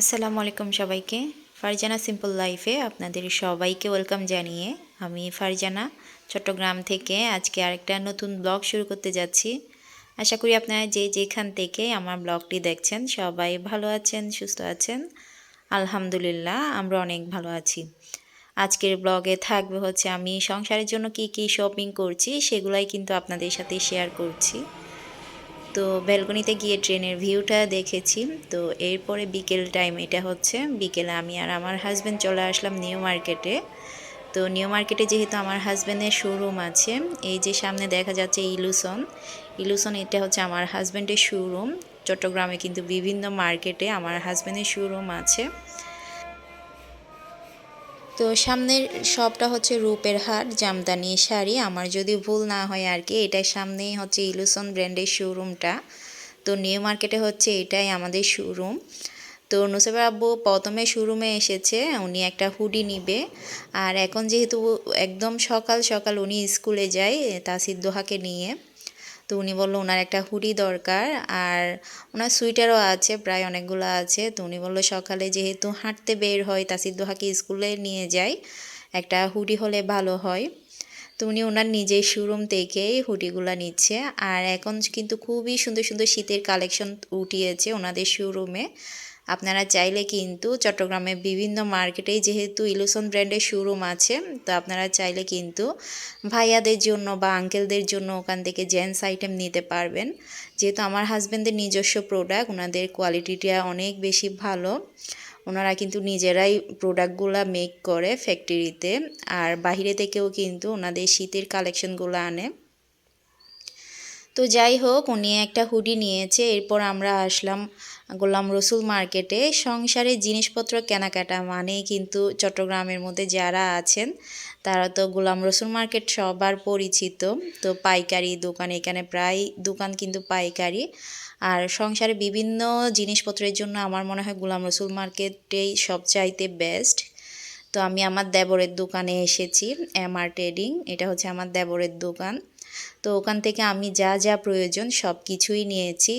আসসালামু আলাইকুম সবাইকে। ফারজানা সিম্পল লাইফে আপনাদের সবাইকে ওয়েলকাম জানিয়ে আমি ফারজানা চট্টগ্রাম থেকে আজকে আরেকটা নতুন ব্লগ শুরু করতে যাচ্ছি। আশা করি আপনারা যে যেখান থেকে আমার ব্লগটি দেখছেন সবাই ভালো আছেন, সুস্থ আছেন। আলহামদুলিল্লাহ, আমরা অনেক ভালো আছি। আজকের ব্লগে থাকবে হচ্ছে আমি সংসারের জন্য কি কি শপিং করছি সেগুলাই কিন্তু আপনাদের সাথে শেয়ার করছি। তো ব্যালকনিতে গিয়ে ট্রেনের ভিউটা দেখেছি। তো এরপরে বিকেল টাইম এটা হচ্ছে। বিকেলে আমি আর আমার হাজব্যান্ড চলে আসলাম নিউ মার্কেটে। তো নিউ মার্কেটে যেহেতু আমার হাজব্যান্ডের শোরুম আছে, এই যে সামনে দেখা যাচ্ছে ইলুসন ইলুসন এটা হচ্ছে আমার হাজব্যান্ডের শোরুম চট্টগ্রামে কিন্তু বিভিন্ন মার্কেটে আমার হাজব্যান্ডের শোরুম আছে। তো সামনের শপটা হচ্ছে রূপের হাট জামদানি শাড়ি। আমার যদি ভুল না হয় আর কি এটার সামনেই হচ্ছে ইলুসন ব্র্যান্ডের শোরুমটা তো নিউ মার্কেটে হচ্ছে এটাই আমাদের শোরুম তো নুসেফার আব্বু প্রথমে শোরুমে এসেছে, উনি একটা হুডি নিবে। আর এখন যেহেতু একদম সকাল সকাল উনি স্কুলে যায়, তাসির দোহাকে নিয়ে। তো উনি বলল ওনার একটা হুডি দরকার আর ওনার সুইটারও আছে, প্রায় অনেকগুলো আছে। তো উনি বলল সকালে যেহেতু হাঁটতে বের হয় তাসির দোহাকে স্কুলে নিয়ে যায় একটা হুডি হলে ভালো হয়। তো উনি ওনার নিজের শোরুম থেকেই হুডিগুলো নিচ্ছে আর এখন কিন্তু খুবই সুন্দর সুন্দর শীতের কালেকশন উঠিয়েছে ওনাদের শোরুমে। আপনারা চাইলে কিন্তু চট্টগ্রামের বিভিন্ন মার্কেটেই যেহেতু ইলুসন ব্র্যান্ডের শোরুম আছে, তো আপনারা চাইলে কিন্তু ভাইয়াদের জন্য বা আঙ্কেলদের জন্য ওখান থেকে জেন্টস আইটেম নিতে পারবেন। যেহেতু আমার হাজব্যান্ডের নিজস্ব প্রোডাক্ট ওনাদের কোয়ালিটিটা অনেক বেশি ভালো। ওনারা কিন্তু নিজেরাই প্রোডাক্টগুলো মেক করে ফ্যাক্টরিতে আর বাহিরে থেকেও কিন্তু ওনাদের শীতের কালেকশনগুলো আনে। তো যাই হোক, উনি একটা হুডি নিয়েছে। এরপর আমরা আসলাম গোলাম রসুল মার্কেটে। সংসারের জিনিসপত্র কেনাকাটা মানেই কিন্তু চট্টগ্রামের মধ্যে যারা আছেন, তারা তো গোলাম রসুল মার্কেট সবার পরিচিত। তো পাইকারি দোকান, এখানে প্রায় দোকান কিন্তু পাইকারি। আর সংসারে বিভিন্ন জিনিসপত্রের জন্য আমার মনে হয় গোলাম রসুল মার্কেটেই সবচাইতে বেস্ট তো আমি আমার দেবরের দোকানে এসেছি, এম আর ট্রেডিং, এটা হচ্ছে আমার দেবরের দোকান। তো ওখান থেকে আমি যা যা প্রয়োজন সব কিছুই নিয়েছি।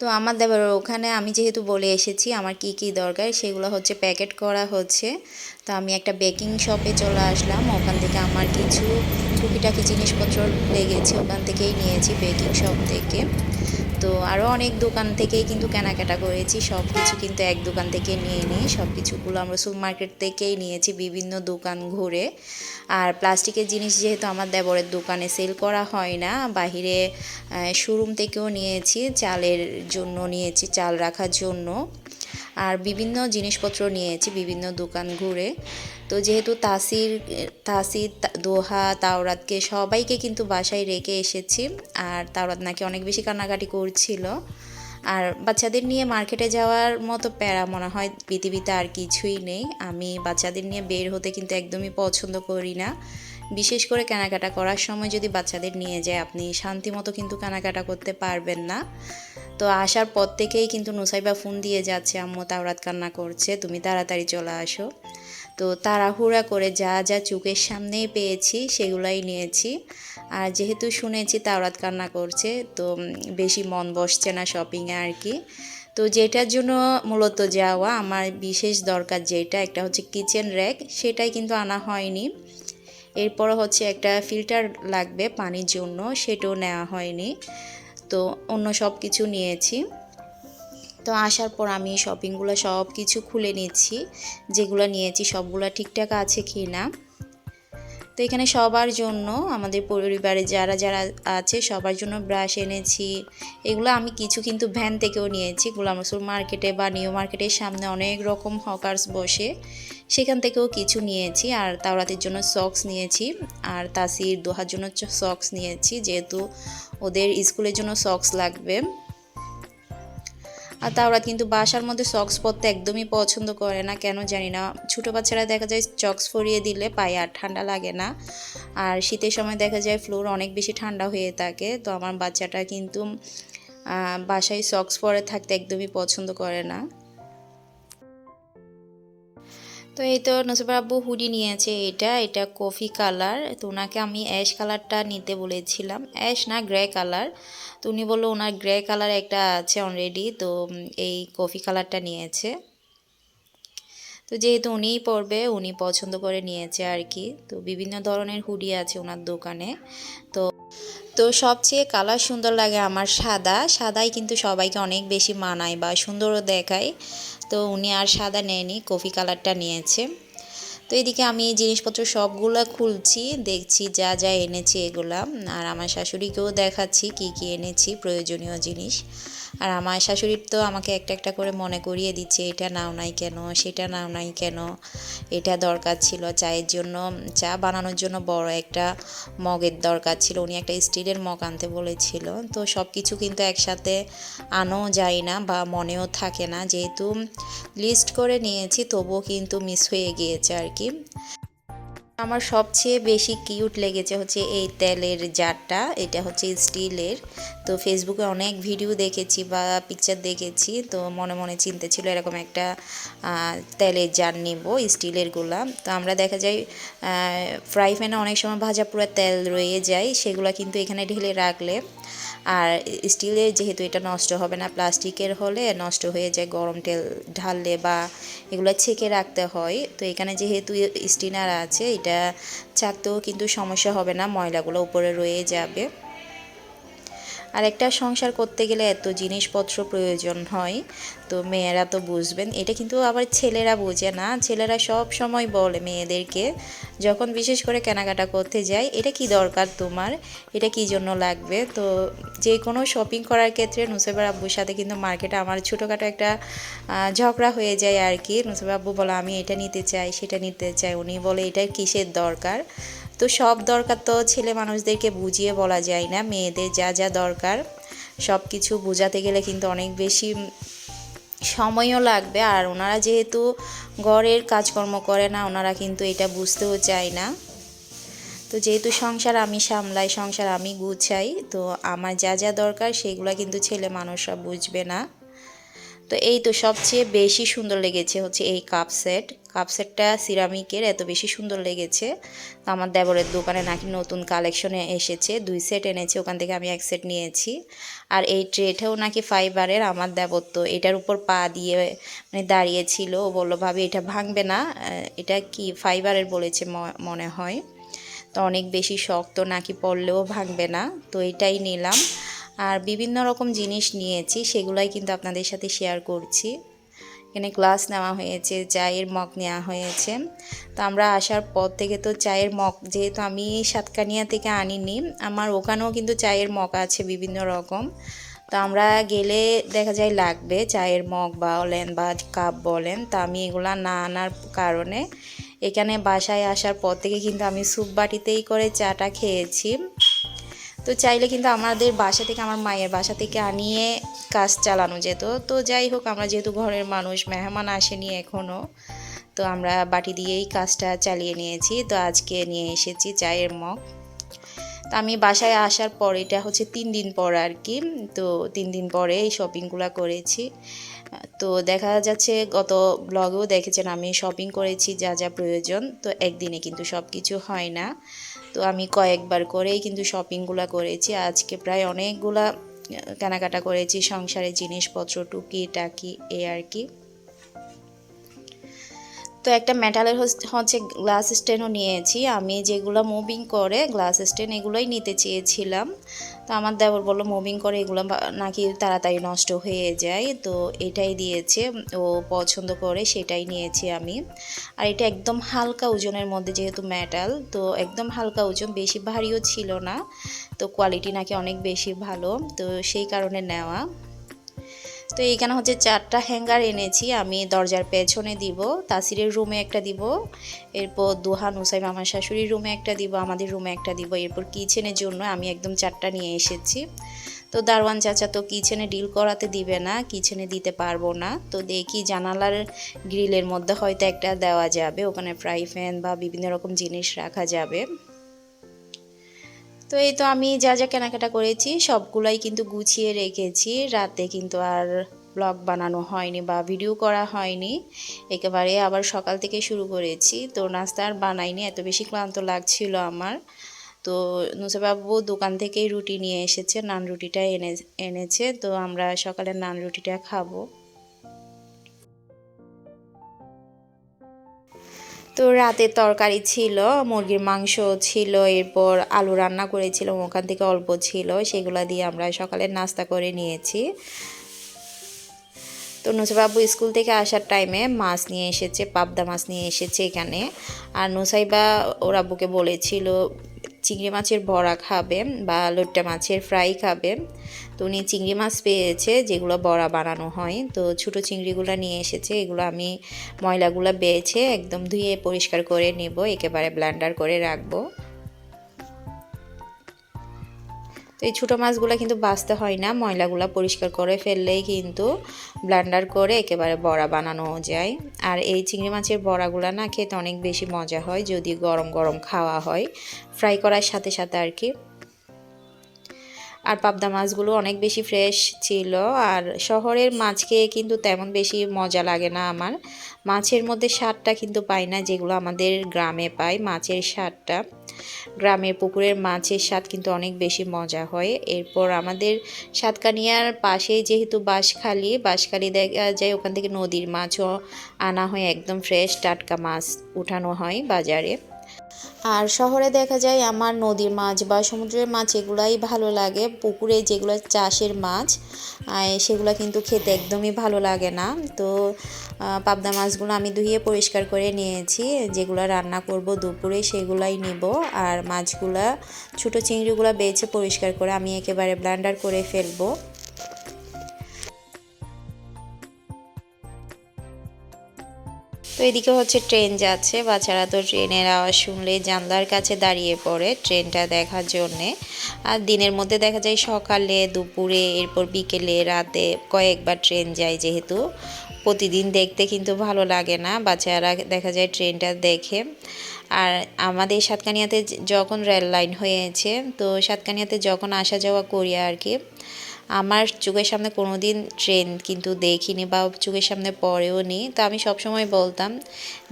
তো আমার দেবার ওখানে আমি যেহেতু বলে এসেছি, আমার কি কি দরকার? সেগুলো হচ্ছে প্যাকেট করা হচ্ছে। তো আমি একটা বেকিং শপে চলে আসলাম। ওখান থেকে আমার কিছু টুকিটাকি জিনিসপত্র লেগেছে, ওখান থেকেই নিয়েছি বেকিং শপ থেকে। তো আরও অনেক দোকান থেকেই কিন্তু কেনাকাটা করেছি। সব কিছু কিন্তু এক দোকান থেকে নিয়ে নিই। সব কিছুগুলো আমরা সুপার মার্কেট থেকেই নিয়েছি বিভিন্ন দোকান ঘুরে। আর প্লাস্টিকের জিনিস যেহেতু আমার দেবরের দোকানে সেল করা হয় না, বাহিরে শোরুম থেকেও নিয়েছি, চালের জন্য নিয়েছি, চাল রাখার জন্য। আর বিভিন্ন জিনিসপত্র নিয়েছি বিভিন্ন দোকান ঘুরে। তো যেহেতু তাসির তাসির, দোহা, তাওরাতকে সবাইকে কিন্তু বাসায় রেখে এসেছি, আর তাওরাত নাকি অনেক বেশি কান্নাকাটি করছিল। আর বাচ্চাদের নিয়ে মার্কেটে যাওয়ার মতো প্যারা মনে হয় পৃথিবীতে আর কিছুই নেই। আমি বাচ্চাদের নিয়ে বের হতে কিন্তু একদমই পছন্দ করি না। বিশেষ করে কেনাকাটা করার সময় যদি বাচ্চাদের নিয়ে যায়, আপনি শান্তি মতো কিন্তু কেনাকাটা করতে পারবেন না। তো আসার পর থেকেই কিন্তু নুসাইবা ফোন দিয়ে যাচ্ছে, আম্মু, তাওরাত কান্না করছে, তুমি তাড়াতাড়ি চলে আসো। তো তাড়াহুড়া করে যা যা চোখের সামনেই পেয়েছি, সেগুলাই নিয়েছি। আর যেহেতু শুনেছি তাওরাত কান্না করছে, তো বেশি মন বসছে না শপিংয়ে আর কি। তো যেটার জন্য মূলত যাওয়া, আমার বিশেষ দরকার যেটা, একটা হচ্ছে কিচেন র্যাক সেটাই কিন্তু আনা হয়নি। এরপর হচ্ছে একটা ফিল্টার লাগবে পানির জন্য, সেটাও নেওয়া হয়নি। তো অন্য সব কিছু নিয়েছি। তো আসার পর আমি শপিংগুলো সব কিছু খুলে নিচ্ছি, যেগুলো নিয়েছি সবগুলো ঠিকঠাক আছে কি না তো এখানে সবার জন্য আমাদের পরিবারে যারা যারা আছে সবার জন্য ব্রাশ এনেছি। এগুলো আমি কিছু কিন্তু ভ্যান থেকেও নিয়েছি। গোলাম রসুল মার্কেটে বা নিউ মার্কেটের সামনে অনেক রকম হকার্স বসে সেখান থেকেও কিছু নিয়েছি। আর তাওরাতের জন্য সক্স নিয়েছি। আর তাসির দোহার জন্য সক্স নিয়েছি। যেহেতু ওদের স্কুলের জন্য সক্স লাগবে। আর তাওরা কিন্তু বাসার মধ্যে সক্স পরতে একদমই পছন্দ করে না, কেন জানি না। ছোটো বাচ্চারা দেখা যায় চক্স ফরিয়ে দিলে পায়ে আর ঠান্ডা লাগে না। আর শীতের সময় দেখা যায় ফ্লোর অনেক বেশি ঠান্ডা হয়ে থাকে, তো আমার বাচ্চাটা কিন্তু বাসায় সক্স পরে থাকতে একদমই পছন্দ করে না। তো এই তো নসিবার আব্বু হুডি নিয়েছে এটা এটা কফি কালার। তো ওনাকে আমি অ্যাশ কালারটা নিতে বলেছিলাম। অ্যাশ না, গ্রে কালার। তো উনি বলল ওনার গ্রে কালার একটা আছে অলরেডি তো এই কফি কালারটা নিয়েছে। তো যেহেতু উনিই পরবে, উনি পছন্দ করে নিয়েছে আর কি তো বিভিন্ন ধরনের হুডি আছে ওনার দোকানে। তো তো সবচেয়ে কালার সুন্দর লাগে আমার সাদা। সাদাই কিন্তু সবাইকে অনেক বেশি মানায় বা সুন্দরও দেখায়। তো উনি আর সাদা নেয়নি, কফি কালারটা নিয়েছে। তো এদিকে আমি জিনিসপত্র সবগুলো খুলছি, দেখছি যা যা এনেছি এগুলা। আর আমার শাশুড়িকেও দেখাচ্ছি কি কি এনেছি, প্রয়োজনীয় জিনিস। আর আমার শাশুড়ির তো আমাকে একটা একটা করে মনে করিয়ে দিচ্ছে, এটা নাও নাই কেন? সেটা নাও নাই কেন? এটা দরকার ছিল চায়ের জন্য, চা বানানোর জন্য বড় একটা মগের দরকার ছিল। উনি একটা স্টিলের মগ আনতে বলেছিল। তো সব কিছু কিন্তু একসাথে আনো যায় না বা মনেও থাকে না। যেহেতু লিস্ট করে নিয়েছি, তবুও কিন্তু মিস হয়ে গিয়েছে আর কি। আমার সবচেয়ে বেশি কিউট লেগেছে হচ্ছে এই তেলের জারটা, এটা হচ্ছে স্টিলের। তো ফেসবুকে অনেক ভিডিও দেখেছি বা পিকচার দেখেছি, তো মনে মনে চিনতে ছিল এরকম একটা তেলের জার নেব, স্টিলের স্টিলেরগুলা তো আমরা দেখা যায় ফ্রাই প্যানে অনেক সময় ভাজা পুরো তেল রয়ে যায়, সেগুলো কিন্তু এখানে ঢেলে রাখলে আর স্টিলের যেহেতু এটা নষ্ট হবে না, প্লাস্টিকের হলে নষ্ট হয়ে যায়, গরম তেল ঢাললে বা এগুলো ছেঁকে রাখতে হয়। তো এখানে যেহেতু স্টিনার আছে, এটা চাকতেও কিন্তু সমস্যা হবে না, ময়লাগুলো উপরে রয়ে যাবে। আর একটা সংসার করতে গেলে এত জিনিসপত্র প্রয়োজন হয়, তো মেয়েরা তো বুঝবেন। এটা কিন্তু আবার ছেলেরা বোঝে না। ছেলেরা সব সময় বলে মেয়েদেরকে, যখন বিশেষ করে কেনাকাটা করতে যাই, এটা কি দরকার তোমার? এটা কি জন্য লাগবে? তো যে কোনো শপিং করার ক্ষেত্রে নুসেবার আব্বুর সাথে কিন্তু মার্কেটে আমার ছোটোখাটো একটা ঝগড়া হয়ে যায় আর কি। নুসেবার আব্বু বলে, আমি এটা নিতে চাই, সেটা নিতে চাই। উনি বলে, এটা কিসের দরকার? তো সব দরকার তো ছেলে মানুষদেরকে বুঝিয়ে বলা যায় না, মেয়েদের যা যা দরকার, সব কিছু বোঝাতে গেলে কিন্তু অনেক বেশি সময়ও লাগবে। আর ওনারা যেহেতু ঘরের কাজকর্ম করে না, ওনারা কিন্তু এটা বুঝতেও চায় না। তো যেহেতু সংসার আমি সামলাই, সংসার আমি গুছাই, তো আমার যা যা দরকার সেগুলো কিন্তু ছেলে মানুষরা বুঝবে না। তো এই তো সবচেয়ে বেশি সুন্দর লেগেছে হচ্ছে এই কাপ সেট। কাপ সেটটা সিরামিকের এত বেশি সুন্দর লেগেছে। তো আমার দেবরের দোকানে নাকি নতুন কালেকশনে এসেছে। দুই সেট এনেছে, ওখান থেকে আমি এক সেট নিয়েছি। আর এই ট্রেটাও নাকি ফাইবারের, আমার দেবর তো এটার উপর পা দিয়ে মানে দাঁড়িয়েছিল। ও বলল, ভাবি, এটা ভাঙবে না। এটা কি ফাইবারের বলেছে মনে হয়। তো অনেক বেশি শক্ত নাকি পড়লেও ভাঙবে না। তো এটাই নিলাম। আর বিভিন্ন রকম জিনিস নিয়েছি, সেগুলাই কিন্তু আপনাদের সাথে শেয়ার করছি। এখানে গ্লাস নেওয়া হয়েছে, চায়ের মগ নেওয়া হয়েছে। তো আমরা আসার পর থেকে তো চায়ের মগ যেহেতু আমি সাতকানিয়া থেকে আনিনি, আমার ওখানেও কিন্তু চায়ের মগ আছে বিভিন্ন রকম। তো আমরা গেলে দেখা যায় লাগবে, চায়ের মগ বলেন বা কাপ বলেন, তা আমি এগুলা না আনার কারণে এখানে বাসায় আসার পর থেকে কিন্তু আমি স্যুপ বাটিতেই করে চাটা খেয়েছি। তো চাইলে কিন্তু আমাদের বাসা থেকে, আমার মায়ের বাসা থেকে আনিয়ে কাজ চালানো যেত। তো যাই হোক, আমরা যেহেতু ঘরের মানুষ, মেহমান আসেনি এখনও তো আমরা বাটি দিয়েই কাজটা চালিয়ে নিয়েছি। তো আজকে নিয়ে এসেছি চায়ের মগ। তো আমি বাসায় আসার পর, এটা হচ্ছে তিন দিন পর আর কি, তো তিন দিন পরে এই শপিংগুলো করেছি। তো দেখা যাচ্ছে, গত ব্লগেও দেখেছেন, আমি শপিং করেছি যা যা প্রয়োজন, তো একদিনে কিন্তু সব কিছু হয় না। তো আমি কয়েকবার করেই কিন্তু শপিংগুলো করেছি। আজকে প্রায় অনেকগুলা কেনাকাটা করেছি, সংসারের জিনিসপত্র টুকি টাকি এ আর কি। তো একটা মেটালের হচ্ছে গ্লাস স্টেনও নিয়েছি। আমি যেগুলো মুভিং করে গ্লাস স্টেন এগুলোই নিতে চেয়েছিলাম। তো আমার দেবর বলল মুভিং করে এগুলো নাকি তাড়াতাড়ি নষ্ট হয়ে যায়? তো এটাই দিয়েছে, ও পছন্দ করে সেটাই নিয়েছি আমি। আর এটা একদম হালকা ওজনের মধ্যে যেহেতু মেটাল তো একদম হালকা ওজন, বেশি ভারীও ছিল না। তো কোয়ালিটি নাকি অনেক বেশি ভালো, তো সেই কারণে নেওয়া। তো এইখানে হচ্ছে চারটা হ্যাঙ্গার এনেছি, আমি দরজার পেছনে দিব, তাসিরের রুমে একটা দিব, এরপর দুহান হুসাইম আমার শাশুড়ির রুমে একটা দিব, আমাদের রুমে একটা দিব, এরপর কিচেনের জন্য আমি একদম চারটা নিয়ে এসেছি। তো দারওয়ান চাচা তো কিচেনে ডিল করাতে দিবে না, কিচেনে দিতে পারব না, তো দেখি জানালার গ্রিলের মধ্যে হয়তো একটা দেওয়া যাবে, ওখানে ফ্রাই ফ্যান বা বিভিন্ন রকম জিনিস রাখা যাবে। তো এই তো আমি যা যা কেনাকাটা করেছি, সবগুলাই কিন্তু গুছিয়ে রেখেছি। রাতে কিন্তু আর ব্লগ বানানো হয়নি বা ভিডিও করা হয়নি। একেবারে আবার সকাল থেকে শুরু করেছি। তো নাস্তা আর বানাইনি, এত বেশি ক্লান্ত লাগছিল আমার। তো নুসাবাবু দোকান থেকেই রুটি নিয়ে এসেছে, নান রুটিটা এনে, এনেছে। তো আমরা সকালে নান রুটিটা খাব। তো রাতে তরকারি ছিল, মুরগির মাংস ছিল, এরপর আলু রান্না করেছিলাম ওখান থেকে অল্প ছিল, সেগুলো দিয়ে আমরা সকালে নাস্তা করে নিয়েছি। তো নুসাইবাবু স্কুল থেকে আসার টাইমে মাছ নিয়ে এসেছে, পাবদা মাছ নিয়ে এসেছে এখানে। আর নুসাইবা ওর আব্বুকে বলেছিল চিংড়ি মাছের বড়া খাবে বা লোট্টা মাছের ফ্রাই খাবে। তো উনি চিংড়ি মাছ পেয়েছে, যেগুলো বড়া বানানো হয়। তো ছোটো চিংড়িগুলো নিয়ে এসেছে, এগুলো আমি ময়লাগুলো বেয়েছে একদম ধুয়ে পরিষ্কার করে নেব, একেবারে ব্ল্যান্ডার করে রাখব। তো এই ছোটো মাছগুলো কিন্তু বাঁচতে হয় না। ময়লাগুলো পরিষ্কার করে ফেললেই কিন্তু ব্লান্ডার করে একেবারে বড়া বানানো যায়। আর এই চিংড়ি মাছের বড়াগুলো না খেতে অনেক বেশি মজা হয়, যদি গরম গরম খাওয়া হয়। ফ্রাই করার সাথে সাথে আর কি আর পাবদা মাছগুলো অনেক বেশি ফ্রেশ ছিল। আর শহরের মাছ খেয়ে কিন্তু তেমন বেশি মজা লাগে না আমার। মাছের মধ্যে স্বাদটা কিন্তু পাই না, যেগুলো আমাদের গ্রামে পাই, মাছের স্বাদটা। গ্রামের পুকুরের মাছের স্বাদ কিন্তু অনেক বেশি মজা হয়। এরপর আমাদের সাতকানিয়ার পাশে যেহেতু বাঁশখালি বাঁশখালি দেখা যায়, ওখান থেকে নদীর মাছও আনা হয়, একদম ফ্রেশ টাটকা মাছ উঠানো হয় বাজারে। আর শহরে দেখা যায় আমার নদীর মাছ বা সমুদ্রের মাছ এগুলাই ভালো লাগে। পুকুরে যেগুলো চাষের মাছ সেগুলো কিন্তু খেতে একদমই ভালো লাগে না। তো পাবদা মাছগুলো আমি ধুয়ে পরিষ্কার করে নিয়েছি। যেগুলো রান্না করব দুপুরে সেগুলাই নিব। আর মাছগুলা, ছোটো চিংড়িগুলো বেছে পরিষ্কার করে আমি একেবারে ব্লান্ডার করে ফেলব। তো এদিকে হচ্ছে ট্রেন যাচ্ছে। বাচ্চারা তো ট্রেনের আওয়াজ শুনলে জানলার কাছে দাঁড়িয়ে পড়ে ট্রেনটা দেখার জন্যে। আর দিনের মধ্যে দেখা যায় সকালে, দুপুরে, এরপর বিকেলে, রাতে কয়েকবার ট্রেন যায় যেহেতু। প্রতিদিন দেখতে কিন্তু ভালো লাগে না, বাচ্চারা দেখা যায় ট্রেনটা দেখে। আর আমাদের সাতকানিয়াতে যখন রেল লাইন হয়েছে, তো সাতকানিয়াতে যখন আসা যাওয়া করি আর কি আমার চোখের সামনে কোনো দিন ট্রেন কিন্তু দেখিনি বা চোখের সামনে পড়েও নি। তো আমি সবসময় বলতাম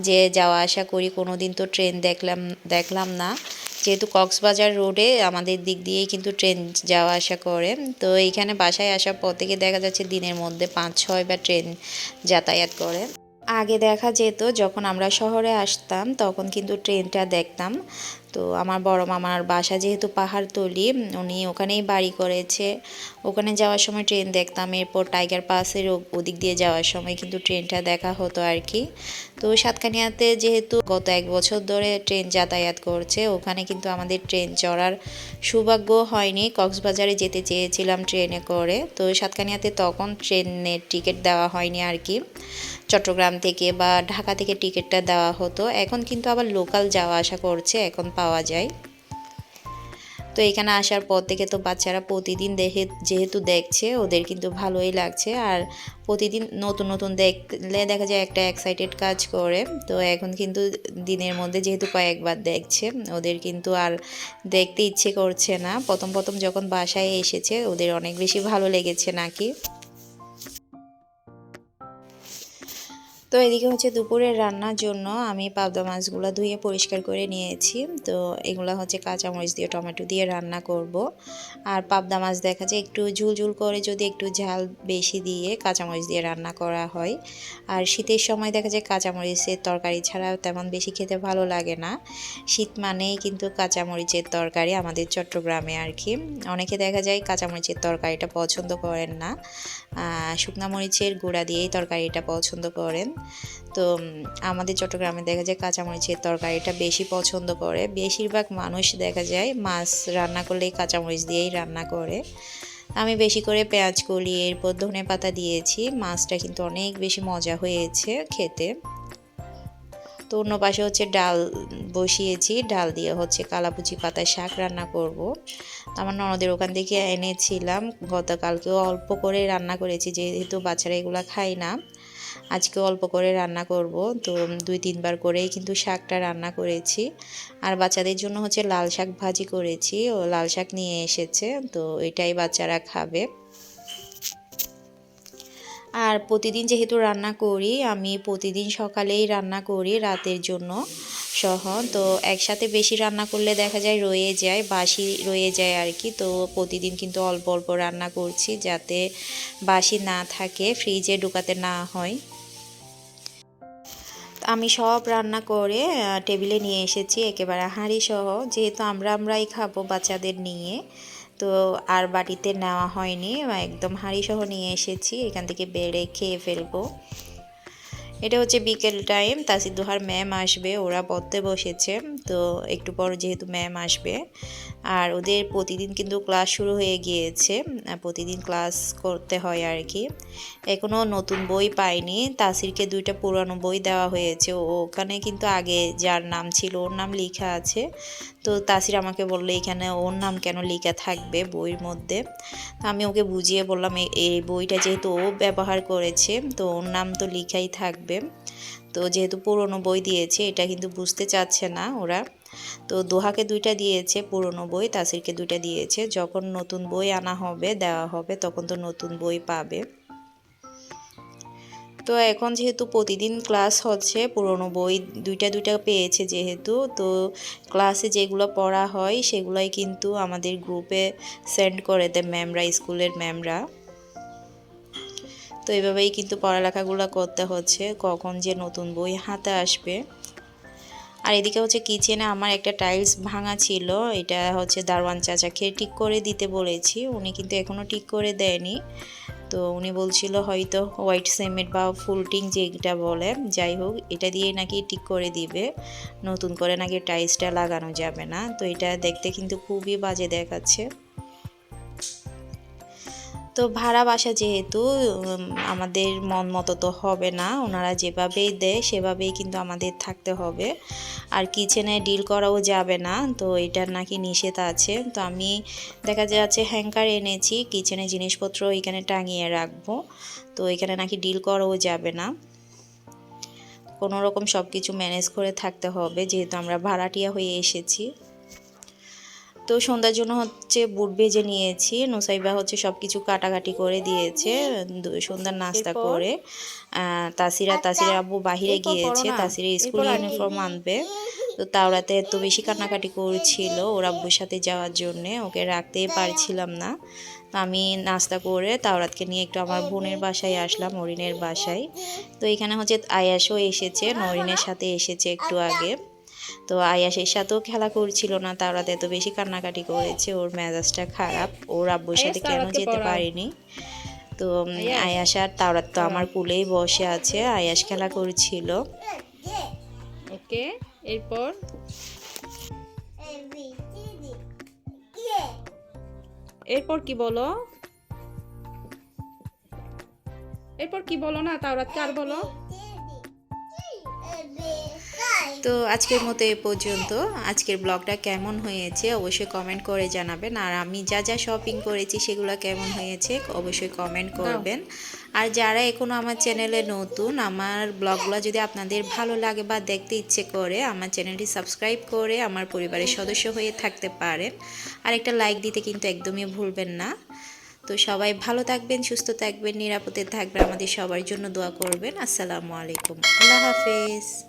যে, যাওয়া আসা করি কোনো দিন তো ট্রেন দেখলাম দেখলাম না। যেহেতু কক্সবাজার রোডে আমাদের দিক দিয়েই কিন্তু ট্রেন যাওয়া আসা করে। তো এইখানে বাসায় আসার পর থেকে দেখা যাচ্ছে দিনের মধ্যে পাঁচ, ছয় বা ট্রেন যাতায়াত করে। আগে দেখা যেত যখন আমরা শহরে আসতাম, তখন কিন্তু ট্রেনটা দেখতাম। তো আমার বড় মামার বাসা যেহেতু পাহাড়তলি উনি ওখানেই বাড়ি করেছে। ওখানে যাওয়ার সময় ট্রেন দেখতাম, এরপর টাইগার পাসের ওদিক দিয়ে যাওয়ার সময় কিন্তু ট্রেনটা দেখা হতো আর কি। তো সাতখানিয়াতে যেহেতু গত এক বছর ধরে ট্রেন যাতায়াত করছে, ওখানে কিন্তু আমাদের ট্রেন চড়ার সৌভাগ্য হয়নি। কক্সবাজারে যেতে চেয়েছিলাম ট্রেনে করে, তো সাতখানিয়াতে তখন ট্রেনের টিকিট দেওয়া হয়নি আর কি। চট্টগ্রাম থেকে বা ঢাকা থেকে টিকিটটা দেওয়া হতো। এখন কিন্তু আবার লোকাল যাওয়া আসা করছে, এখন পাওয়া যায়। তো এখানে আসার পর থেকে তো বাচ্চারা প্রতিদিন দেখে, যেহেতু দেখছে, ওদের কিন্তু ভালোই লাগছে। আর প্রতিদিন নতুন নতুন দেখলে দেখা যায় একটা এক্সাইটেড কাজ করে। তো এখন কিন্তু দিনের মধ্যে যেহেতু কয়েকবার দেখছে, ওদের কিন্তু আর দেখতে ইচ্ছে করছে না। প্রথম প্রথম যখন বাসায় এসেছে, ওদের অনেক বেশি ভালো লেগেছে নাকি। তো এদিকে হচ্ছে দুপুরের রান্নার জন্য আমি পাবদা মাছগুলো ধুয়ে পরিষ্কার করে নিয়েছি। তো এগুলো হচ্ছে কাঁচামরিচ দিয়ে, টমেটো দিয়ে রান্না করব। আর পাবদা মাছ দেখা যায় একটু ঝুলঝুল করে যদি একটু ঝাল বেশি দিয়ে কাঁচামরিচ দিয়ে রান্না করা হয়। আর শীতের সময় দেখা যায় কাঁচামরিচের তরকারি ছাড়া তেমন বেশি খেতে ভালো লাগে না। শীত মানেই কিন্তু কাঁচামরিচের তরকারি আমাদের চট্টগ্রামে আর কি। অনেকে দেখা যায় কাঁচামরিচের তরকারিটা পছন্দ করেন না। শুকনা মরিচের গুঁড়া দিয়েই তরকারিটা পছন্দ করেন। তো আমাদের চট্টগ্রামে দেখা যায় কাঁচামরিচের তরকারিটা বেশি পছন্দ করে। বেশিরভাগ মানুষ দেখা যায় মাছ রান্না করলেই কাঁচামরিচ দিয়েই রান্না করে। আমি বেশি করে পেঁয়াজ কলি, এরপর ধনে পাতা দিয়েছি। মাছটা কিন্তু অনেক বেশি মজা হয়েছে খেতে। তো অন্য পাশে হচ্ছে ডাল বসিয়েছি। ডাল দিয়ে হচ্ছে কালাপুচি পাতায় শাক রান্না করব। আমার ননদের ওখান থেকে এনেছিলাম। গতকালকেও অল্প করে রান্না করেছি, যেহেতু বাচ্চারা এগুলো খায় না। আজকে অল্প করে রান্না করব। তো দুই তিনবার করেই কিন্তু শাকটা রান্না করেছি। আর বাচ্চাদের জন্য হচ্ছে লাল শাক ভাজি করেছি। ও লাল শাক নিয়ে এসেছে, তো এটাই বাচ্চারা খাবে। আর প্রতিদিন যেহেতু রান্না করি, আমি প্রতিদিন সকালেই রান্না করি, রাতের জন্য সহ। তো একসাথে বেশি রান্না করলে দেখা যায় রয়ে যায় বাসি রয়ে যায় আর কি। তো প্রতিদিন কিন্তু অল্প অল্প রান্না করছি যাতে বাসি না থাকে, ফ্রিজে ঢুকাতে না হয়। আমি সব রান্না করে টেবিলে নিয়ে এসেছি একেবারে হাঁড়ি সহ যেহেতু আমরা আমরাই খাব বাচ্চাদের নিয়ে, তো আর বাড়িতে নেওয়া হয়নি। একদম হাঁড়ি সহ নিয়ে এসেছি। এখান থেকে বেড়ে খেয়ে ফেলব। এটা হচ্ছে বিকেল টাইম তাসির দোহার ম্যাম আসবে, ওরা পড়তে বসেছে, তো একটু পর যেহেতু ম্যাম আসবে। আর ওদের প্রতিদিন কিন্তু ক্লাস শুরু হয়ে গিয়েছে প্রতিদিন ক্লাস করতে হয় আর কি। এখনও নতুন বই পাইনি, তাসিরকে দুইটা পুরানো বই দেওয়া হয়েছে ওখানে কিন্তু আগে যার নাম ছিল, ওর নাম লেখা আছে। তো তাসির আমাকে বলল, এখানে ওর নাম কেন লেখা থাকবে বইয়ের মধ্যে? আমি ওকে বুঝিয়ে বললাম এই- বইটা যেহেতু ও ব্যবহার করেছে, তো ওর নাম তো লিখাই থাকবে। তো যেহেতু পুরনো বই দিয়েছে, এটা কিন্তু বুঝতে চাচ্ছে না ওরা। তো দোহাকে দুইটা দিয়েছে, পুরনো বই, তাসিরকে দুইটা দিয়েছে। যখন নতুন বই আনা হবে, দেওয়া হবে, তখন তো নতুন বই পাবে। তো এখন যেহেতু প্রতিদিন ক্লাস হচ্ছে, পুরনো বই দুইটা দুইটা পেয়েছে যেহেতু, তো ক্লাসে যেগুলো পড়া হয় সেগুলোই কিন্তু আমাদের গ্রুপে সেন্ড করে দেয় ম্যামরা, স্কুলের ম্যামরা। তো এভাবেই কিন্তু পড়ালেখাগুলো করতে হচ্ছে, কখন যে নতুন বই হাতে আসবে। আর এদিকে হচ্ছে কিচেনে আমার একটা টাইলস ভাঙা ছিল, এটা হচ্ছে দারওয়ান চাচাকে ঠিক করে দিতে বলেছি, উনি কিন্তু এখনও ঠিক করে দেয়নি। তো উনি বলছিল হয়তো হোয়াইট সিমেন্ট বা ফুলটিং যে যেটা বলে, যাই হোক, এটা দিয়ে নাকি ঠিক করে দিবে। নতুন করে নাকি টাইলসটা লাগানো যাবে না। তো এটা দেখতে কিন্তু খুবই বাজে দেখাচ্ছে। তো ভাড়া বাসা যেহেতু আমাদের মন মতো তো হবে না। ওনারা যেভাবেই দেয়, সেভাবেই কিন্তু আমাদের থাকতে হবে। আর কিচেনে ডিল করাও যাবে না, তো এটার নাকি নিষেধ আছে। তো আমি দেখা যাচ্ছে হ্যাঙ্কার এনেছি, কিচেনে জিনিসপত্র এখানে টাঙিয়ে রাখব। তো এখানে নাকি ডিল করাও যাবে না। কোনো রকম সব কিছু ম্যানেজ করে থাকতে হবে, যেহেতু আমরা ভাড়াটিয়া হয়ে এসেছি। তো সন্ধ্যার জন্য হচ্ছে বুট ভেজে নিয়েছি নুসাইবা হচ্ছে সব কিছু কাটাকাটি করে দিয়েছে সন্ধ্যার নাস্তা করে। তাসিরা তাসিরা আব্বু বাহিরে গিয়েছে তাসিরা স্কুল? ইউনিফর্ম আনবে। তো তাওরাতে এত বেশি কান্নাকাটি করছিল ওর আব্বুর সাথে যাওয়ার জন্যে ওকে রাখতেই পারছিলাম না। তো আমি নাস্তা করে তাওরাতকে নিয়ে একটু আমার বোনের বাসায় আসলাম নরিনের বাসায়। তো এখানে হচ্ছে আয়াসও এসেছে নরিনের সাথে এসেছে একটু আগে। তো আয়াসের সাথেও খেলা করছিল না তাওরাতে এত বেশি কান্নাকাটি করেছে ওর মেজাজটা খারাপ ওর আব্বুর সাথে কেন যেতে পারিনি। তো আয়াস, আর তাওরাত তো আমার কুলেই বসে আছে আয়াস খেলা করছিল। ওকে এরপর? এরপর কি বলো? এরপর কি বলো না তাওরাত কার বলো? তো আজকের মতো এ পর্যন্ত। আজকের ব্লগটা কেমন হয়েছে অবশ্যই কমেন্ট করে জানাবেন। আর আমি যা যা শপিং করেছি সেগুলো কেমন হয়েছে অবশ্যই কমেন্ট করবেন। আর যারা এখনও আমার চ্যানেলে নতুন আমার ব্লগগুলো যদি আপনাদের ভালো লাগে বা দেখতে ইচ্ছে করে আমার চ্যানেলটি সাবস্ক্রাইব করে আমার পরিবারের সদস্য হয়ে থাকতে পারেন। আর একটা লাইক দিতে কিন্তু একদমই ভুলবেন না। তো সবাই ভালো থাকবেন সুস্থ থাকবেন নিরাপদে থাকবেন। আমাদের সবার জন্য দোয়া করবেন। আসসালামু আলাইকুম। আল্লাহ হাফেজ।